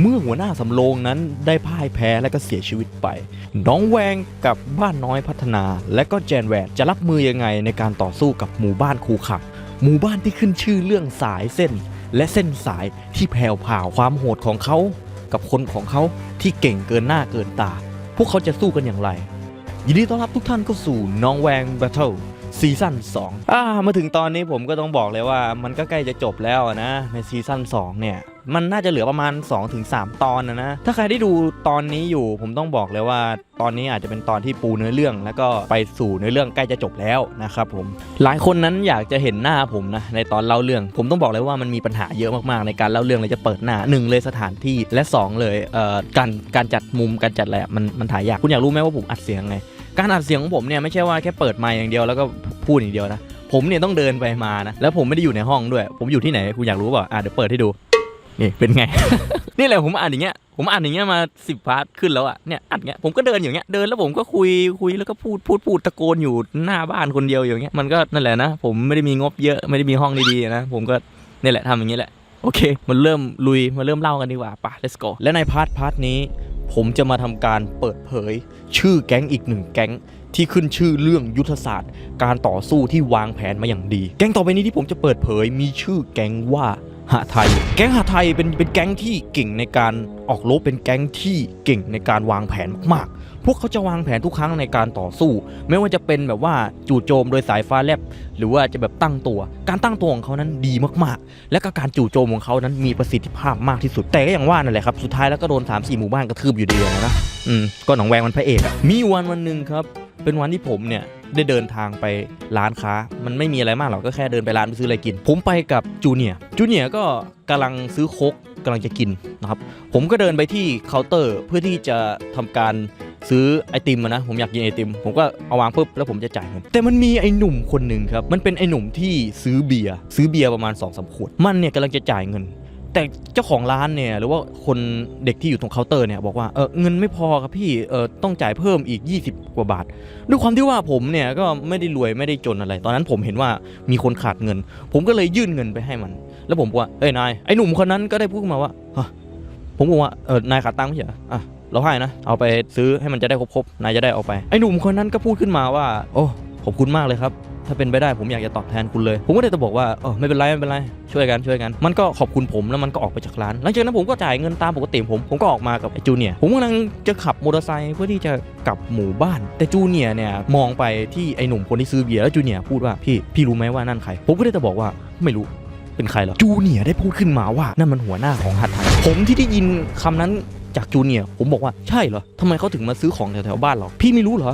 เมื่อหัวหน้าสำโรงนั้นได้พ่ายแพ้และก็เสียชีวิตไป น้องแวงกับบ้านน้อยพัฒนา และก็แจนแวนจะรับมือยังไงในการต่อสู้กับหมู่บ้านคูขักหมู่บ้านที่ขึ้นชื่อเรื่องสายเส้น และเส้นสายที่แผ่วผ่าวความโหดของเขา กับคนของเขาที่เก่งเกินหน้าเกินตา พวกเขาจะสู้กันอย่างไร ยินดีต้อนรับทุกท่านเข้าสู่น้องแวงแบทเทิล ซีซั่น2อ่ามาถึงตอนนี้ผมก็ต้องบอกเลยว่า มันก็ใกล้จะจบแล้วนะ ในซีซั่น2เนี่ยมันน่าจะเหลือประมาณ 2-3 ตอนนะนะ ถ้าใครได้ดูตอนนี้อยู่ ผมต้องบอกเลยว่า ตอนนี้อาจจะเป็นตอนที่ปูเนื้อเรื่อง แล้วก็ไปสู่เนื้อเรื่องใกล้จะจบแล้วนะครับผม หลายคนนั้นอยากจะเห็นหน้าผมนะในตอนเล่าเรื่อง ผมต้องบอกเลยว่ามันมีปัญหาเยอะมากๆ ในการเล่าเรื่องเลยจะเปิดหน้าหนึ่งเลยสถานที่และสองเลยเอ่อการการจัดมุมการจัดอะไรอะมันมันถ่ายยากคุณอยากรู้ไหมว่าผมอัดเสียงไง การอัดเสียงของผมเนี่ยไม่ใช่ว่าแค่เปิดไมค์อย่างเดียวแล้วก็พูดอย่างเดียวนะ ผมเนี่ยต้องเดินไปมานะ แล้วผมไม่ได้อยู่ในห้องด้วย ผมอยู่ที่ไหนคุณอยากรู้เปล่าอะเดี๋ยวเปิดให้ดู นี่เป็นไง นี่แหละผมอ่านอย่างเงี้ย ผมอ่านอย่างเงี้ยมาสิบพาร์ทขึ้นแล้วอะ เนี่ยอัดเงี้ย ผมก็เดินอย่างเงี้ย เดินแล้วผมก็คุยคุยแล้วก็พูดพูดพูดตะโกนอยู่หน้าบ้านคนเดียวอย่างเงี้ย มันก็นั่นแหละนะ ผมไม่ได้มีงบเยอะ ไม่ได้มีห้องดีๆนะ ผมก็นี่แหละทำอย่างนี้แหละ โอเค มันเริ่มลุย มาเริ่มเล่ากันดีกว่าป่ะ let's go และในพาร์ทพาร์ทนี้ ผมจะมาทำการเปิดเผย ชื่อแก๊งอีกหนึ่งแก๊งที่ขึ้นชื่อเรื่องยุทธศาสตร์ การต่อสู้ที่วางแผนมาอย่างดี แก๊งต่อไปนี้ที่ผมจะเปิดเผยมีชื่อแก๊งว่าหะไทย แก๊งหะไทยเป็นเป็นแก๊งที่เก่งในการออกรบเป็นแก๊งที่เก่งในการวางแผนมากๆ พวกเขาจะวางแผนทุกครั้งในการต่อสู้ ไม่ว่าจะเป็นแบบว่าจู่โจมโดยสายฟ้าแลบหรือว่าจะแบบตั้งตัว การตั้งตัวของเขานั้นดีมากๆ และก็การจู่โจมของเขานั้นมีประสิทธิภาพมากที่สุด แต่ก็อย่างว่านั่นแหละครับสุดท้ายแล้วก็โดน3 4หมู่บ้านกระทืบอยู่ดีอะนะ อืมก็หนองแวงมันพระเอกอะมีวันวันหนึ่งครับ เป็นวันที่ผมเนี่ยได้เดินทางไปร้านค้า มันไม่มีอะไรมากหรอกก็แค่เดินไปร้านไปซื้ออะไรกิน ผมไปกับจูเนียร์จูเนียร์ก็กำลังซื้อโคกกำลังจะกินนะครับผมก็เดินไปที่เคาน์เตอร์เพื่อที่จะทำการ ซื้อไอติมอะนะ ผมอยากกินไอติม ผมก็เอาวางปุ๊บแล้วผมจะจ่ายเงินแต่มันมีไอหนุ่มคนหนึ่งครับ มันเป็นไอหนุ่มที่ซื้อเบียร์ซื้อเบียร์ประมาณ2อสขวด มันเนี่ยกำลังจะจ่ายเงิน แต่เจ้าของร้านเนี่ยหรือว่าคนเด็กที่อยู่ตรงเคาน์เตอร์เนี่ยบอกว่าเออเงินไม่พอครับพี่เออต้องจ่ายเพิ่มอีก 20 กว่าบาท ด้วยความที่ว่าผมเนี่ยก็ไม่ได้รวยไม่ได้จนอะไร ตอนนั้นผมเห็นว่ามีคนขาดเงิน ผมก็เลยยื่นเงินไปให้มัน แล้วผมบอกว่าเอ้ยนายไอ้หนุ่มคนนั้นก็ได้พูดมาว่าผมบอกว่าเออนายขาดตังค์ไม่ใช่อะ เราให้นะ เอาไปซื้อให้มันจะได้ครบๆนายจะได้เอาไป ไอ้หนุ่มคนนั้นก็พูดขึ้นมาว่า โอ้ขอบคุณมากเลยครับถ้าเป็นไปได้ผมอยากจะตอบแทนคุณเลย ผมก็เลยจะบอกว่าเออไม่เป็นไรไม่เป็นไรช่วยกันช่วยกัน มันก็ขอบคุณผมแล้วมันก็ออกไปจากร้าน หลังจากนั้นผมก็จ่ายเงินตามปกติผมผมก็ออกมากับจูเนียผมกำลังจะขับมอเตอร์ไซค์เพื่อที่จะกลับหมู่บ้าน แต่จูเนียเนี่ยมองไปที่ไอ้หนุ่มคนที่ซื้อเบียร์แล้วจูเนียพูดว่าพี่พี่รู้ไหมว่านั่นใคร ผมก็เลยจะบอกว่าไม่รู้เป็นใครหรอจูเนียได้พูดขึ้นมาว่านั่นมันหัวหน้าของหัดไทยผมที่ได้ยินคำนั้น จากจูเนียร์ผมบอกว่าใช่เหรอทำไมเขาถึงมาซื้อของแถวๆบ้านเรา พี่ไม่รู้เหรอ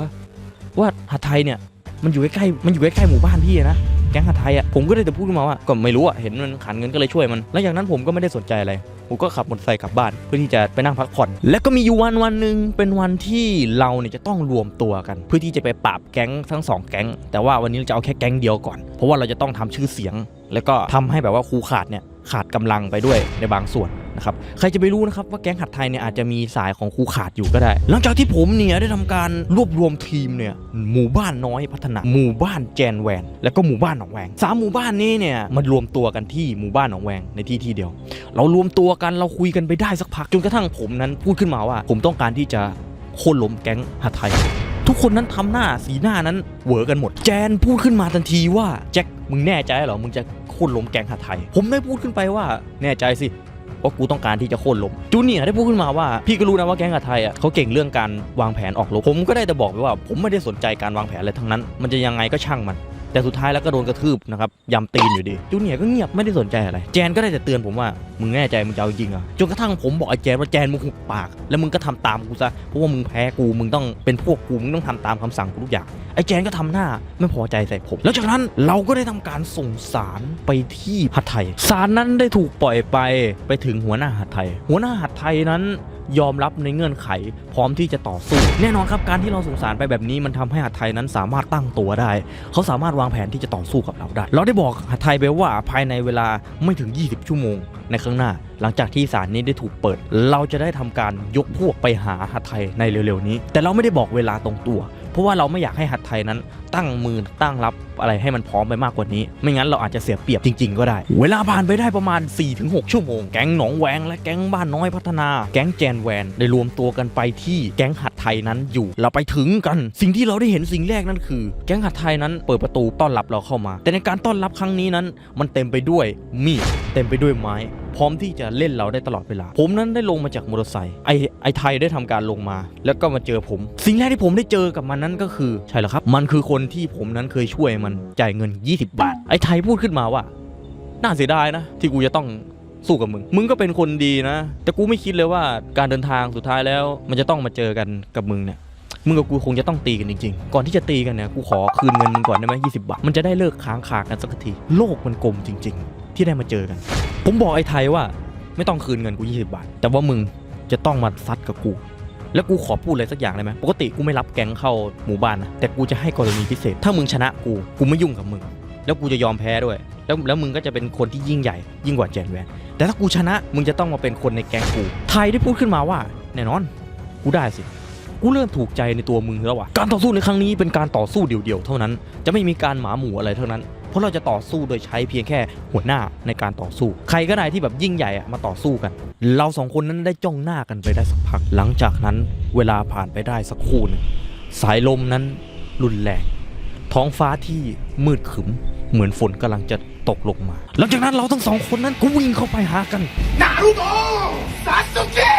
ว่าหัดไทยเนี่ยมันอยู่ใกล้ๆมันอยู่ใกล้ๆหมู่บ้านพี่นะแก๊งหัดไทยอะผมก็เลยจะพูดขึ้นมาว่าก็ไม่รู้อะเห็นมันขันเงินก็เลยช่วยมันแล้วจากนั้นผมก็ไม่ได้สนใจอะไรผมก็ขับมอเตอร์ไซค์กลับบ้านเพื่อที่จะไปนั่งพักผ่อน และก็มีอยู่วันวันหนึ่งเป็นวันที่เราเนี่ยจะต้องรวมตัวกัน เพื่อที่จะไปปราบแก๊งทั้งสองแก๊ง แต่ว่าวันนี้เราจะเอาแค่แก๊งเดียวก่อน เพราะว่าเราจะต้องทำชื่อเสียง แล้วก็ทำให้แบบว่าครูขาดเนี่ยขาดกำลังไปด้วยในบางส่วน นะครับใครจะไปรู้นะครับว่าแก๊งหัดไทยเนี่ยอาจจะมีสายของครูขาดอยู่ก็ได้ หลังจากที่ผมเนี่ยได้ทำการรวบรวมทีมเนี่ยหมู่บ้านน้อยพัฒนา หมู่บ้านแจนแวน แล้วก็หมู่บ้านหนองแวงสามหมู่บ้านนี้เนี่ยมารวมตัวกันที่หมู่บ้านหนองแวงในที่ที่เดียว เรารวมตัวกันเราคุยกันไปได้สักพักจนกระทั่งผมนั้นพูดขึ้นมาว่า ผมต้องการที่จะโค่นล้มแก๊งหัดไทย ทุกคนนั้นทำหน้าสีหน้านั้นเหวอกันหมด แจนพูดขึ้นมาทันทีว่าแจ็คมึงแน่ใจเหรอมึงจะโค่นล้มแก๊งหัดไทย ผมได้พูดขึ้นไปว่าแน่ใจสิ ว่ากูต้องการที่จะโค่นล้มจูเนียร์ได้พูดขึ้นมาว่าพี่ก็รู้นะว่าแก๊งอาไทยอะเขาเก่งเรื่องการวางแผนออกรบผมก็ได้แต่บอกไปว่า ผมไม่ได้สนใจการวางแผนอะไรทั้งนั้น มันจะยังไงก็ช่างมัน แต่สุดท้ายแล้วก็โดนกระทืบนะครับยำตีนอยู่ดีจูเนียก็เงียบไม่ได้สนใจอะไร แจนก็ได้แต่เตือนผมว่ามึงแน่ใจมึงจะเอาจริงอะจนกระทั่งผมบอกไอ้แจนว่าแจนมึงหุบปาก แล้วมึงก็ทำตามกูซะเพราะว่ามึงแพ้กูมึงต้องเป็นพวกกูมึงต้องทำตามคำสั่งกูทุกอย่างไอ้แจนก็ทำหน้าไม่พอใจใส่ผม แล้วจากนั้นเราก็ได้ทำการส่งสารไปที่หัดไทยสารนั้นได้ถูกปล่อยไปไปถึงหัวหน้าหัดไทยหัวหน้าหัดไทยนั้น ยอมรับในเงื่อนไข พร้อมที่จะต่อสู้ แน่นอนครับการที่เราส่งสารไปแบบนี้มันทำให้หัตไทยนั้นสามารถตั้งตัวได้ เขาสามารถวางแผนที่จะต่อสู้กับเราได้ เราได้บอกหัตไทยไปว่าภายในเวลาไม่ถึง 20 ชั่วโมง ในข้างหน้า หลังจากที่สารนี้ได้ถูกเปิด เราจะได้ทำการยกพวกไปหาหัตไทยในเร็วๆนี้ แต่เราไม่ได้บอกเวลาตรงตัว เพราะว่าเราไม่อยากให้หัดไทยนั้น ตั้งมือตั้งรับอะไรให้มันพร้อมไปมากกว่านี้ ไม่งั้นเราอาจจะเสียเปรียบจริง ๆ ก็ได้ เวลาผ่านไปได้ประมาณ 4-6 ชั่วโมง แก๊งหนองแวงและแก๊งบ้านน้อยพัฒนา แก๊งแจนแวนได้รวมตัวกันไปที่แก๊งหัดไทยนั้นอยู่ เราไปถึงกัน สิ่งที่เราได้เห็นสิ่งแรกนั่นคือ แก๊งหัดไทยนั้นเปิดประตูต้อนรับเราเข้ามา แต่ในการต้อนรับครั้งนี้นั้น มันเต็มไปด้วยมีดเต็มไปด้วยไม้ พร้อมที่จะเล่นเราได้ตลอดเวลา ผมนั้นได้ลงมาจากมอเตอร์ไซค์ไอไอไทยได้ทำการลงมา แล้วก็มาเจอผม สิ่งแรกที่ผมได้เจอกับมันนั้นก็คือใช่แล้วครับ มันคือคนที่ผมนั้นเคยช่วยมันจ่ายเงิน 20 บาท ไอไทยพูดขึ้นมาว่า น่าเสียดายนะ ที่กูจะต้องสู้กับมึง มึงก็เป็นคนดีนะ แต่กูไม่คิดเลยว่าการเดินทางสุดท้ายแล้ว มันจะต้องมาเจอกันกับมึงเนี่ยมึงกับกูคงจะต้องตีกันจริงๆ ก่อนที่จะตีกันเนี่ย กูขอคืนเงินมึงก่อนได้ไหมยี่สิบาท มันจะได้เลิกค้างคากันสักที โลกมันกลมจริง ๆ ที่ได้มาเจอกัน ผมบอกไอ้ไทยว่า ไม่ต้องคืนเงินกู 20 บาท แต่ว่ามึงจะต้องมาซัดกับกู แล้วกูขอพูดอะไรสักอย่างได้ไหมปกติกูไม่รับแก๊งเข้าหมู่บ้านนะแต่กูจะให้กรณีพิเศษ ถ้ามึงชนะกูกูไม่ยุ่งกับมึง แล้วกูจะยอมแพ้ด้วย แล้วแล้วมึงก็จะเป็นคนที่ยิ่งใหญ่ ยิ่งกว่าแจนแวนแต่ถ้ากูชนะมึงจะต้องมาเป็นคนในแก๊งกู ไทยได้พูดขึ้นมาว่า แน่นอน กูได้สิกูเริ่มถูกใจในตัวมึงแล้วว่ะ การต่อสู้ในครั้งนี้เป็นการต่อสู้เดี่ยวๆ เท่านั้น จะไม่มีการหมาหมู่อะไรเท่านั้น เพราะเราจะต่อสู้โดยใช้เพียงแค่หัวหน้าในการต่อสู้ ใครก็ได้ที่แบบยิ่งใหญ่มาต่อสู้กัน เราสองคนนั้นได้จ้องหน้ากันไปได้สักพัก หลังจากนั้นเวลาผ่านไปได้สักครู่นึงสายลมนั้นรุนแรงท้องฟ้าที่มืดขึม เหมือนฝนกำลังจะตกลงมา หลังจากนั้นเราทั้งสองคนนั้นก็วิ่งเข้าไปหากันนารูโตะซาสุเกะ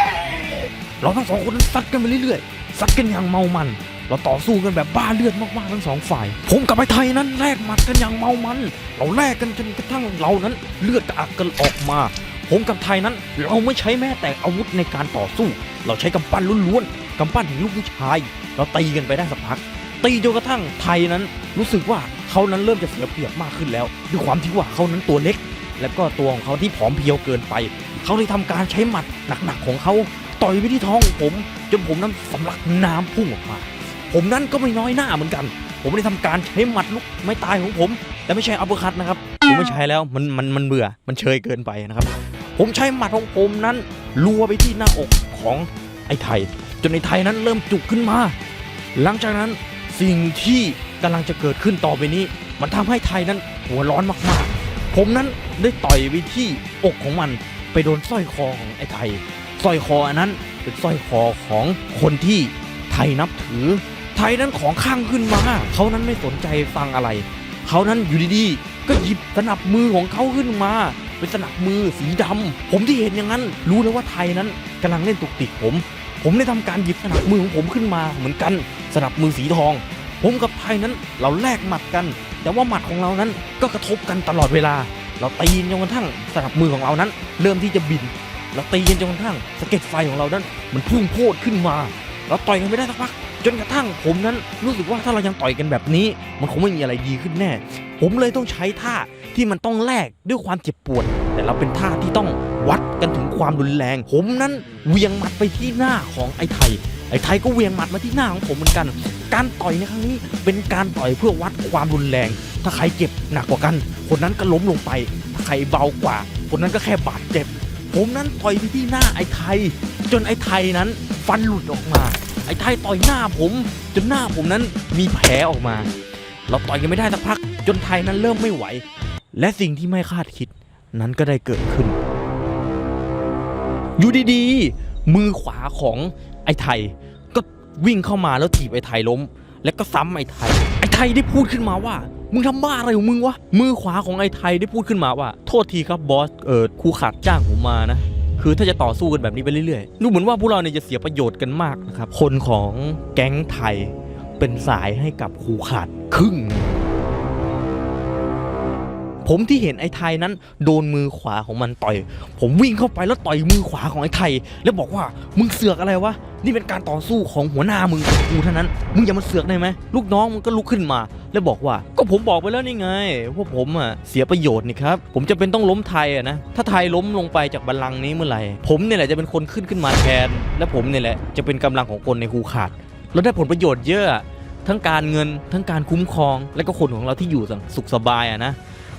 เราทั้งสองคนนั้นซัดกันไปเรื่อยๆซัดกันอย่างเมามัน เราต่อสู้กันแบบบ้าเลือดมากๆทั้งสองฝ่าย ผมกับไอ้ไทยนั้นแลกหมัดกันอย่างเมามัน เราแลกกันจนกระทั่งเรานั้นเลือดกระอักกันออกมา ผมกับไทยนั้นเราไม่ใช้แม้แต่อาวุธในการต่อสู้ เราใช้กำปั้นล้วนๆกำปั้นถึงลูกผู้ชาย เราตีกันไปได้สักพัก ตีจนกระทั่งไทยนั้นรู้สึกว่าเขานั้นเริ่มจะเสียเปรียบมากขึ้นแล้ว ด้วยความที่ว่าเขานั้นตัวเล็ก และก็ตัวของเขาที่ผอมเพรียวเกินไป เขาเลยทำการใช้หมัดหนักๆของเขาต่อยไปที่ท้องผม จนผมนั้นสำลักน้ำพุ่งออกมา ผมนั้นก็ไม่น้อยหน้าเหมือนกัน ผมได้ทำการใช้หมัดลุกไม่ตายของผม แต่ไม่ใช่อัปเปอร์คัตนะครับ ผมไม่ใช้แล้วมันมันมันเบื่อ มันเชยเกินไปนะครับ ผมใช้หมัดของผมนั้นรัวไปที่หน้าอกของไอ้ไทย จนไอ้ไทยนั้นเริ่มจุกขึ้นมา หลังจากนั้นสิ่งที่กำลังจะเกิดขึ้นต่อไปนี้ มันทำให้ไทยนั้นหัวร้อนมากๆ ผมนั้นได้ต่อยไปที่อกของมันไปโดนสร้อยคอของไอ้ไทยสร้อยคออันนั้นเป็นสร้อยคอของคนที่ไทยนับถือ ไทยนั้นของข้างขึ้นมา เขานั้นไม่สนใจฟังอะไร เขานั้นอยู่ดีๆ ก็หยิบสนับมือของเขาขึ้นมา เป็นสนับมือสีดำผมที่เห็นอย่างนั้น รู้แล้วว่าไทยนั้นกำลังเล่นตุกติกผม ผมได้ทำการหยิบสนับมือของผมขึ้นมาเหมือนกัน สนับมือสีทอง ผมกับไทยนั้นเราแลกหมัดกัน แต่ว่าหมัดของเรานั้นก็กระทบกันตลอดเวลา เราตีนจนกระทั่งสนับมือของเรานั้น เริ่มที่จะบิน เราตีนจนกระทั่งสะเก็ดไฟของเรานั้น มันพุ่งโพดขึ้นมา เราต่อยกันไม่ได้สักพัก จนกระทั่งผมนั้นรู้สึกว่าถ้าเรายังต่อยกันแบบนี้ มันคงไม่มีอะไรดีขึ้นแน่ ผมเลยต้องใช้ท่าที่มันต้องแลกด้วยความเจ็บปวด แต่เราเป็นท่าที่ต้องวัดกันถึงความรุนแรง ผมนั้นเวียงหมัดไปที่หน้าของไอ้ไทยไอ้ไทยก็เวียงหมัดมาที่หน้าของผมเหมือนกัน การต่อยในครั้งนี้เป็นการต่อยเพื่อวัดความรุนแรง ถ้าใครเจ็บหนักกว่ากัน คนนั้นก็ล้มลงไป ถ้าใครเบากว่า คนนั้นก็แค่บาดเจ็บ ผมนั้นต่อยไปที่หน้าไอ้ไทย จนไอ้ไทยนั้นฟันหลุดออกมา อ้ไทยต่อยหน้าผม จนหน้าผมนั้นมีแผลออกมา เราต่อยกันไม่ได้สักพัก จนไทยนั้นเริ่มไม่ไหว และสิ่งที่ไม่คาดคิดนั้นก็ได้เกิดขึ้น อยู่ดีๆ มือขวาของไอ้ไทย ก็วิ่งเข้ามาแล้วถีบไอ้ไทยล้ม แล้วก็ซ้ำไอ้ไทย ไอ้ไทยได้พูดขึ้นมาว่า มึงทำบ้าอะไรของมึงวะ มือขวาของไอ้ไทยได้พูดขึ้นมาว่า โทษทีครับบอส เออครูขาดจ้างผมมานะ คือถ้าจะต่อสู้กันแบบนี้ไปเรื่อยๆดูเหมือนว่าพวกเราเนี่ยจะเสียประโยชน์กันมากนะครับคนของแก๊งไทยเป็นสายให้กับครูขาดครึ่งหนึ่ง ผมที่เห็นไอ้ไทยนั้น โดนมือขวาของมันต่อย ผมวิ่งเข้าไปแล้วต่อยมือขวาของไอ้ไทย แล้วบอกว่ามึงเสือกอะไรวะนี่เป็นการต่อสู้ของหัวหน้ามึงกับกูเท่านั้นมึงอย่ามาเสือกได้ไหมลูกน้องมึงก็ลุกขึ้นมา แล้วบอกว่า ก็ผมบอกไปแล้วนี่ไงพวกผมอะเสียประโยชน์นี่ครับผมจะเป็นต้องล้มไทยอะนะถ้าไทยล้มลงไปจากบัลลังก์นี้เมื่อไหร่ผมเนี่ยแหละจะเป็นคนขึ้นขึ้นมาแทน และผมเนี่ยแหละจะเป็นกำลังของคนในคูขาดเราได้ผลประโยชน์เยอะทั้งการเงินทั้งการคุ้มครอง และก็คนของเราที่อยู่สุขสบายอะนะ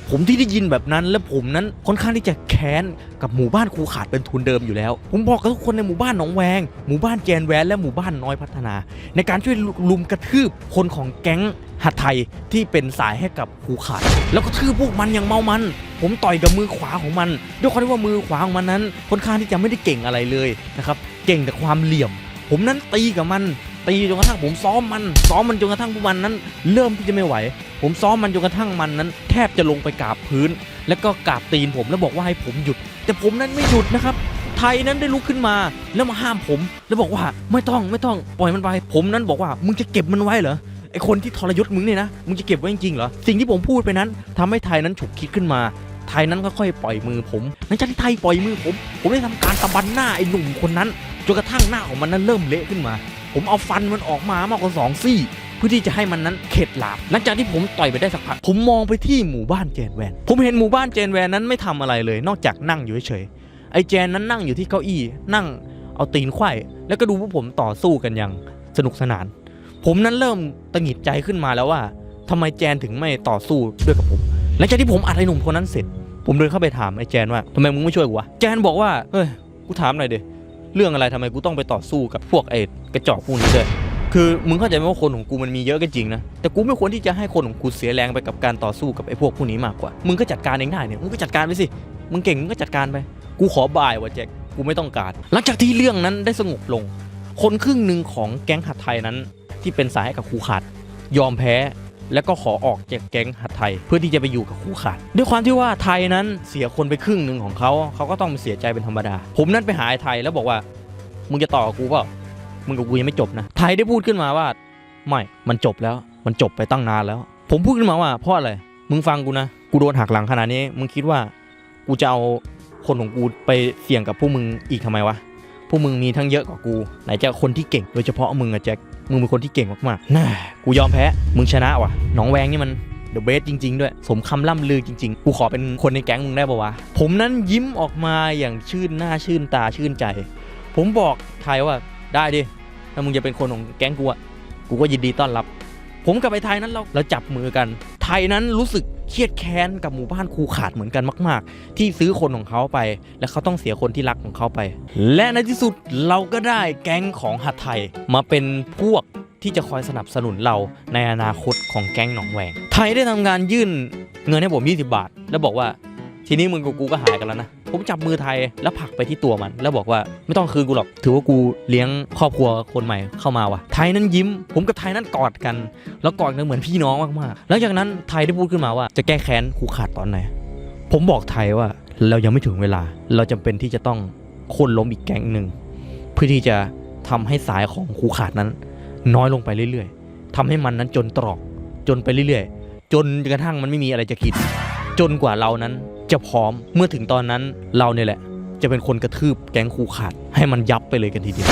ผมที่ได้ยินแบบนั้นและผมนั้นค่อนข้างที่จะแค้นกับหมู่บ้านครูขาดเป็นทุนเดิมอยู่แล้ว ผมบอกกับทุกคนในหมู่บ้านหนองแวง หมู่บ้านแจนแวนและหมู่บ้านน้อยพัฒนา ในการช่วยลุมกระทืบคนของแก๊งหัดไทยที่เป็นสายให้กับครูขาด แล้วก็ทืบพวกมันอย่างเมามัน ผมต่อยกับมือขวาของมัน ด้วยความที่ว่ามือขวาของมันนั้นค่อนข้างที่จะไม่ได้เก่งอะไรเลยนะครับเก่งแต่ความเหลี่ยม ผมนั้นตีกับมัน ตีจนกระทั่งผมซ้อมมันซ้อมมันจนกระทั่งพวกมันนั้น เริ่มที่จะไม่ไหว ผมซ้อมมันจนกระทั่งมันนั้น แทบจะลงไปกราบพื้น แล้วก็กราบตีนผมแล้วบอกว่าให้ผมหยุด แต่ผมนั้นไม่หยุดนะครับไทยนั้นได้ลุกขึ้นมาแล้วมาห้ามผม แล้วบอกว่าไม่ต้องไม่ต้องปล่อยมันไป ผมนั้นบอกว่ามึงจะเก็บมันไว้เหรอไอคนที่ทรยศมึงเนี่ยนะมึงจะเก็บไว้จริงๆเหรอสิ่งที่ผมพูดไปนั้นทำให้ไทยนั้นฉุกคิดขึ้นมาไทยนั้นค่อยๆปล่อยมือผมหลังจากที่ไทยปล่อยมือผม ผมได้ทำการตะบันหน้าไอ้หนุ่มคนนั้นจนกระทั่งหน้าของมันนั้นเริ่มเละขึ้นมา ผมเอาฟันมันออกมามากกว่าสองซี่ เพื่อที่จะให้มันนั้นเข็ดหลาบหลังจากที่ผมต่อยไปได้สักพักผมมองไปที่หมู่บ้านเจนแวน ผมเห็นหมู่บ้านเจนแวนนั้นไม่ทำอะไรเลย นอกจากนั่งอยู่เฉยๆไอ้เจนนั้นนั่งอยู่ที่เก้าอี้นั่งเอาตีนไขว้แล้วก็ดูพวกผมต่อสู้กันอย่างสนุกสนาน ผมนั้นเริ่มตังหงิดใจขึ้นมาแล้วว่าทำไมแจนถึงไม่ต่อสู้ด้วยกับผมหลังจากที่ผมอัดไอ้หนุ่มคนนั้นเสร็จ ผมเดินเข้าไปถามไอ้แจนว่าทำไมมึงไม่ช่วยกูวะแจนบอกว่าเฮ้ยกูถามหน่อยดิ เรื่องอะไรทำไมกูต้องไปต่อสู้กับพวกไอ้กระจอกพวกนี้ด้วยคือมึงเข้าใจไหมว่าคนของกูมันมีเยอะก็จริงนะแต่กูไม่ควรที่จะให้คนของกูเสียแรงไปกับการต่อสู้กับไอ้พวกพวกนี้มากกว่า มึงก็จัดการเองได้เนี่ยมึงก็จัดการไปสิมึงเก่งมึงก็จัดการไป กูขอบายว่ะแจ็คกูไม่ต้องการ หลังจากที่เรื่องนั้นได้สงบลง คนครึ่งหนึ่งของแก๊งหัดไทยนั้น ที่เป็นสายให้กับครูขาดยอมแพ้ แล้วก็ขอออกจากแก๊งหัดไทย เพื่อที่จะไปอยู่กับครูขาดด้วยความที่ว่าไทยนั้นเสียคนไปครึ่งหนึ่งของเขาเขาก็ต้องเสียใจเป็นธรรมดา ผมนั้นไปหาไอ้ไทยแล้วบอกว่ามึงจะต่อกับกูเปล่ามึงกับกูยังไม่จบนะไทยได้พูดขึ้นมาว่า ไม่มันจบแล้ว มันจบไปตั้งนานแล้ว ผมพูดขึ้นมาว่าเพราะอะไรมึงฟังกูนะกูโดนหักหลังขนาดนี้มึงคิดว่ากูจะเอาคนของกูไปเสี่ยงกับพวกมึงอีกทำไมวะพวกมึงมีทั้งเยอะกว่ากูไหนจะคนที่เก่งโดยเฉพาะมึงอะแจ็ค มึงเป็นคนที่เก่งมากๆ น่า กูยอมแพ้ มึงชนะว่ะ น้องแวงนี่มันเดอะเบสจริง ๆ ด้วย สมคำล่ำลือจริง ๆ กูขอเป็นคนในแก๊งมึงได้ปะวะ ผมนั้นยิ้มออกมาอย่างชื่นหน้าชื่นตาชื่นใจ ผมบอกไทยว่าได้ดิ ถ้ามึงจะเป็นคนของแก๊งกูอะกูก็ยินดีต้อนรับ ผมกับไอ้ไทยนั้นเราเราจับมือกัน ไทยนั้นรู้สึก เครียดแค้นกับหมู่บ้านครูขาดเหมือนกันมาก ๆ ที่ซื้อคนของเขาไป และเขาต้องเสียคนที่รักของเขาไป และในที่สุดเราก็ได้แก๊งของหัดไทยมาเป็นพวกที่จะคอยสนับสนุนเราในอนาคตของแก๊งหนองแหวง ไทยได้ทำงานยื่นเงินให้ผม 20 บาท แล้วบอกว่า ทีนี้มึงกับกูก็หายกันแล้วนะ ผมจับมือไทยแล้วผลักไปที่ตัวมัน แล้วบอกว่าไม่ต้องคืนกูหรอก ถือว่ากูเลี้ยงครอบครัวคนใหม่เข้ามาว่ะ ไทยนั้นยิ้ม ผมกับไทยนั้นกอดกัน แล้วกอดกันเหมือนพี่น้องมากๆ แล้วจากนั้นไทยได้พูดขึ้นมาว่าจะแก้แค้นครูขาดตอนไหน ผมบอกไทยว่าเรายังไม่ถึงเวลา เราจำเป็นที่จะต้องโค่นล้มอีกแก๊งหนึ่งเพื่อที่จะทำให้สายของครูขาดนั้น น้อยลงไปเรื่อยๆทำให้มันนั้นจนตรอกจนไปเรื่อยๆ จนกระทั่งมันไม่มีอะไรจะกินจนกว่าเรานั้น จะพร้อมเมื่อถึงตอนนั้นเราเนี่ยแหละ จะเป็นคนกระทืบแก๊งครูขาดให้มันยับไปเลยกันทีเดียว